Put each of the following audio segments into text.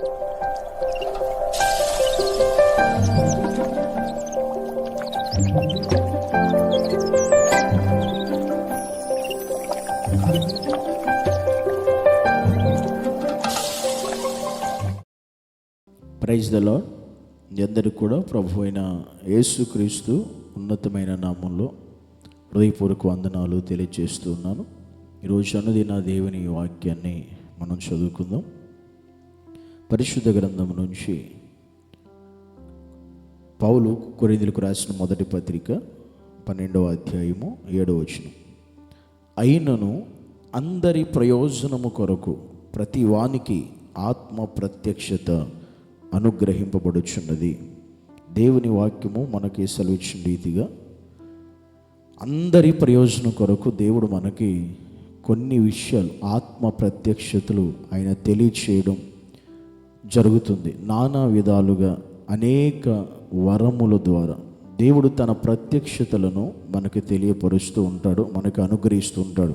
Praise the lord అందరికీ కూడా ప్రభు అయిన యేసుక్రీస్తు ఉన్నతమైన నామంలో హృదయపూర్వక వందనాలు తెలియజేస్తూ ఉన్నాను. ఈరోజు అనుదిన దేవుని వాక్యాన్ని మనం చదువుకుందాం. పరిశుద్ధ గ్రంథం నుంచి పౌలు కొరిందులకు రాసిన మొదటి పత్రిక పన్నెండవ అధ్యాయము ఏడవ వచనం. అయినను అందరి ప్రయోజనము కొరకు ప్రతి వానికి ఆత్మ ప్రత్యక్షత అనుగ్రహింపబడుచున్నది. దేవుని వాక్యము మనకి సెలవిచ్చిన రీతిగా అందరి ప్రయోజనం కొరకు దేవుడు మనకి కొన్ని విషయాలు ఆత్మ ప్రత్యక్షతలు ఆయన తెలియచేయడం జరుగుతుంది. నానా విధాలుగా అనేక వరముల ద్వారా దేవుడు తన ప్రత్యక్షతలను మనకు తెలియపరుస్తూ ఉంటాడు మనకు అనుగ్రహిస్తూ ఉంటాడు.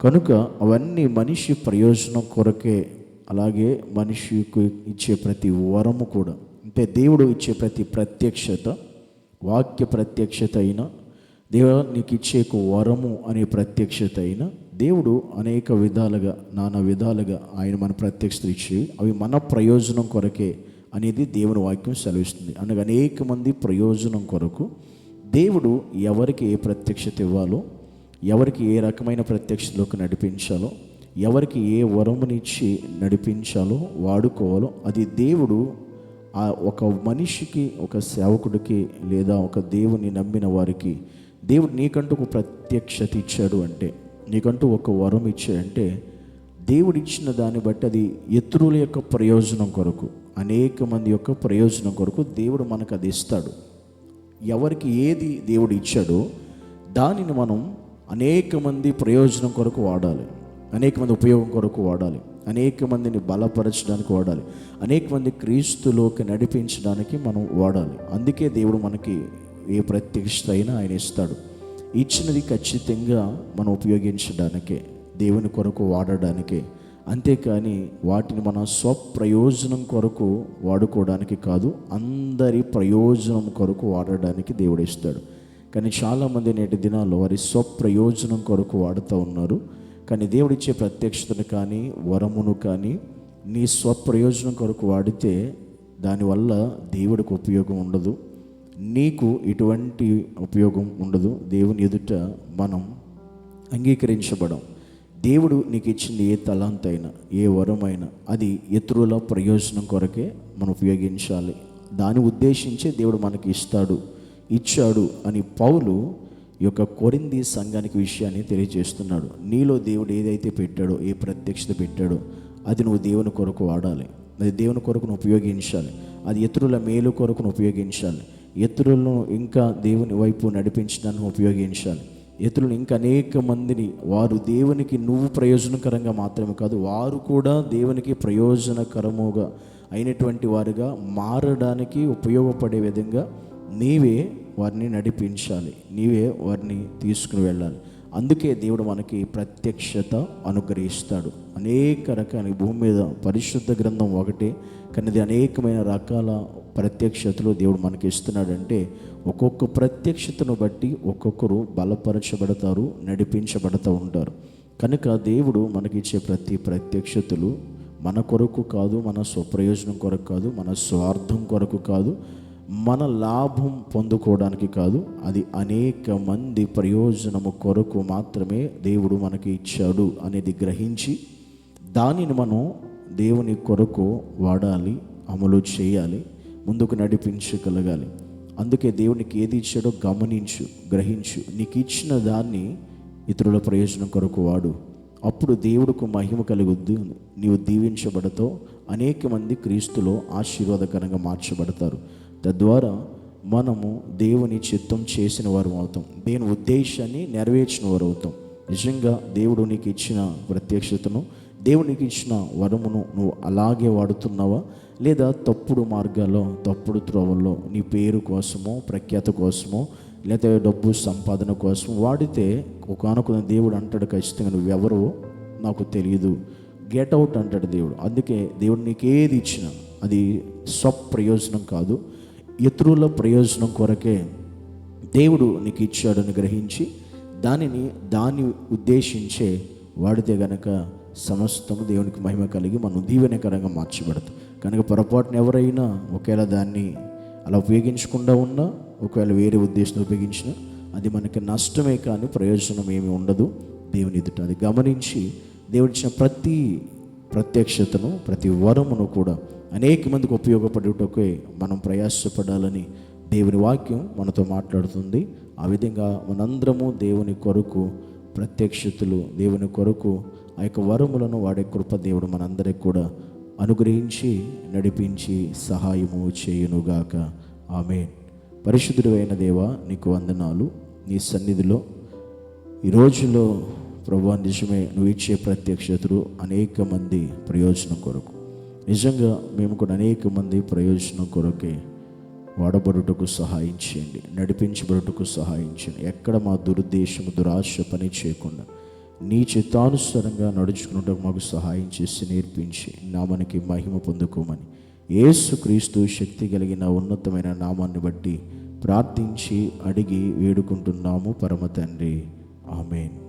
కనుక అవన్నీ మనిషి ప్రయోజనం కొరకే అలాగే మనిషికి ఇచ్చే ప్రతి వరము కూడా అంటే దేవుడు ఇచ్చే ప్రతి ప్రత్యక్షత వాక్య ప్రత్యక్షత అయినా దేవుడు నీకు ఇచ్చే ఒక వరము అనే ప్రత్యక్షత అయినా దేవుడు అనేక విధాలుగా నానా విధాలుగా ఆయన మన ప్రత్యక్షత ఇచ్చి అవి మన ప్రయోజనం కొరకే అనేది దేవుని వాక్యం సెలవిస్తుంది. అనగా అనేక మంది ప్రయోజనం కొరకు దేవుడు ఎవరికి ఏ ప్రత్యక్షత ఇవ్వాలో ఎవరికి ఏ రకమైన ప్రత్యక్షతలోకి నడిపించాలో ఎవరికి ఏ వరమునిచ్చి నడిపించాలో వాడుకోవాలో అది దేవుడు ఆ ఒక మనిషికి ఒక సేవకుడికి లేదా ఒక దేవుని నమ్మిన వారికి దేవుడు నీకంటూ ఒక ప్రత్యక్షత ఇచ్చాడు అంటే నీకంటూ ఒక వరం ఇచ్చాడంటే దేవుడు ఇచ్చిన దాన్ని బట్టి అది ఇతరుల యొక్క ప్రయోజనం కొరకు అనేక మంది యొక్క ప్రయోజనం కొరకు దేవుడు మనకు అది ఇస్తాడు. ఎవరికి ఏది దేవుడు ఇచ్చాడో దానిని మనం అనేక మంది ప్రయోజనం కొరకు వాడాలి. అనేక మంది ఉపయోగం కొరకు వాడాలి. అనేక మందిని బలపరచడానికి వాడాలి. అనేక మంది క్రీస్తులోకి నడిపించడానికి మనం వాడాలి. అందుకే దేవుడు మనకి ఏ ప్రత్యక్షత అయినా ఆయన ఇస్తాడు. ఇచ్చినది ఖచ్చితంగా మనం ఉపయోగించడానికే దేవుని కొరకు వాడడానికే. అంతేకాని వాటిని మన స్వప్రయోజనం కొరకు వాడుకోవడానికి కాదు అందరి ప్రయోజనం కొరకు వాడడానికి దేవుడు ఇస్తాడు కానీ చాలామంది నేటి దినాల్లో వారి స్వప్రయోజనం కొరకు వాడుతూ ఉన్నారు. కానీ దేవుడిచ్చే ప్రత్యక్షతను కానీ వరమును కానీ నీ స్వప్రయోజనం కొరకు వాడితే దానివల్ల దేవుడికి ఉపయోగం ఉండదు. నీకు ఎటువంటి ఉపయోగం ఉండదు. దేవుని ఎదుట మనం అంగీకరించబడం. దేవుడు నీకు ఇచ్చింది ఏ తలాంత అయినా ఏ వరమైనా అది ఇతరుల ప్రయోజనం కొరకే మనం ఉపయోగించాలి. దాన్ని ఉద్దేశించే దేవుడు మనకి ఇస్తాడు ఇచ్చాడు అని పౌలు ఈ యొక్క కొరింది సంఘానికి విషయాన్ని తెలియజేస్తున్నాడు. నీలో దేవుడు ఏదైతే పెట్టాడో ఏ ప్రత్యక్షత పెట్టాడో అది నువ్వు దేవుని కొరకు వాడాలి. అది దేవుని కొరకును ఉపయోగించాలి. అది ఇతరుల మేలు కొరకును ఉపయోగించాలి. ఇతరులను ఇంకా దేవుని వైపు నడిపించడానికి ఉపయోగించాలి. ఇతరులు ఇంకా అనేక మందిని వారు దేవునికి నువ్వు ప్రయోజనకరంగా మాత్రమే కాదు వారు కూడా దేవునికి ప్రయోజనకరముగా అయినటువంటి వారుగా మారడానికి ఉపయోగపడే విధంగా నీవే వారిని నడిపించాలి. నీవే వారిని తీసుకుని వెళ్ళాలి. అందుకే దేవుడు మనకి ప్రత్యక్షత అనుగ్రహిస్తాడు. అనేక రకాల భూమి మీద పరిశుద్ధ గ్రంథం ఒకటే కానీ ఇది అనేకమైన రకాల ప్రత్యక్షతలు దేవుడు మనకి ఇస్తున్నాడంటే ఒక్కొక్క ప్రత్యక్షతను బట్టి ఒక్కొక్కరు బలపరచబడతారు నడిపించబడతూ ఉంటారు. కనుక దేవుడు మనకిచ్చే ప్రతి ప్రత్యక్షతలు మన కొరకు కాదు మన స్వప్రయోజనం కొరకు కాదు మన స్వార్థం కొరకు కాదు మన లాభం పొందుకోవడానికి కాదు అది అనేక మంది ప్రయోజనము కొరకు మాత్రమే దేవుడు మనకి ఇచ్చాడు అనేది గ్రహించి దానిని మనం దేవుని కొరకు వాడాలి అమలు చేయాలి ముందుకు నడిపించగలగాలి. అందుకే దేవునికి ఏది ఇచ్చాడో గమనించు గ్రహించు. నీకు ఇచ్చిన దాన్ని ఇతరుల ప్రయోజనం కొరకు వాడు. అప్పుడు దేవుడికి మహిమ కలుగుద్దు. నీవు దీవించబడతావు. అనేక మంది క్రీస్తులో ఆశీర్వాదకరంగా మార్చబడతారు. తద్వారా మనము దేవుని చిత్తం చేసిన వారు అవుతాం. దేని ఉద్దేశాన్ని నెరవేర్చిన వారు అవుతాం. నిజంగా దేవుడు నీకు ఇచ్చిన ప్రత్యక్షతను దేవునికి ఇచ్చిన వరమును నువ్వు అలాగే వాడుతున్నావా? లేదా తప్పుడు మార్గాల్లో తప్పుడు త్రోవల్లో నీ పేరు కోసమో ప్రఖ్యాత కోసమో లేదా డబ్బు సంపాదన కోసం వాడితే ఒకనొక దేవుడు అంటాడు ఖచ్చితంగా నువ్వెవరో నాకు తెలియదు గెట్ అవుట్ అంటాడు దేవుడు. అందుకే దేవుడు నీకు ఏది ఇచ్చినా అది స్వప్రయోజనం కాదు. ఇతరుల ప్రయోజనం కొరకే దేవుడు నీకు ఇచ్చాడని గ్రహించి దానిని దాన్ని ఉద్దేశించే వాడితే గనక సమస్తము దేవునికి మహిమ కలిగి మనం దీవెనకరంగా మార్చబడతాం. కనుక పొరపాటున ఎవరైనా ఒకవేళ దాన్ని అలా ఉపయోగించకుండా ఉన్నా ఒకవేళ వేరే ఉద్దేశం ఉపయోగించినా అది మనకి నష్టమే కానీ ప్రయోజనం ఏమి ఉండదు దేవుని ఎదుట. అది గమనించి దేవుడిచ్చిన ప్రతి ప్రత్యక్షతను ప్రతి వరమును కూడా అనేక మందికి ఉపయోగపడేటకే మనం ప్రయాసపడాలని దేవుని వాక్యం మనతో మాట్లాడుతుంది. ఆ విధంగా మనందరము దేవుని కొరకు ప్రత్యక్షతలు దేవుని కొరకు ఆ యొక్క వరములను వాడే కృప దేవుడు మనందరికి కూడా అనుగ్రహించి నడిపించి సహాయము చేయునుగాక. ఆమె పరిశుద్ధుడు అయిన దేవ నీకు వందనాలు. నీ సన్నిధిలో ఈ రోజులో ప్రభు నిజమే నువ్వు ఇచ్చే ప్రత్యక్షతలు అనేక మంది ప్రయోజనం కొరకు. నిజంగా మేము కూడా అనేక మంది ప్రయోజనం కొరకే వాడబడుటకు సహాయం చేయండి నడిపించబడుటకు సహాయం చేయండి. ఎక్కడ మా దురుద్దేశము దురాశ పని చేయకుండా నీ చిత్తానుసారంగా నడుచుకున్నటకు మాకు సహాయం చేసి నేర్పించి నామానికి మహిమ పొందుకోమని ఏసుక్రీస్తు శక్తి కలిగిన ఉన్నతమైన నామాన్ని బట్టి ప్రార్థించి అడిగి వేడుకుంటున్నాము. పరమ తండ్రి. ఆమెన్.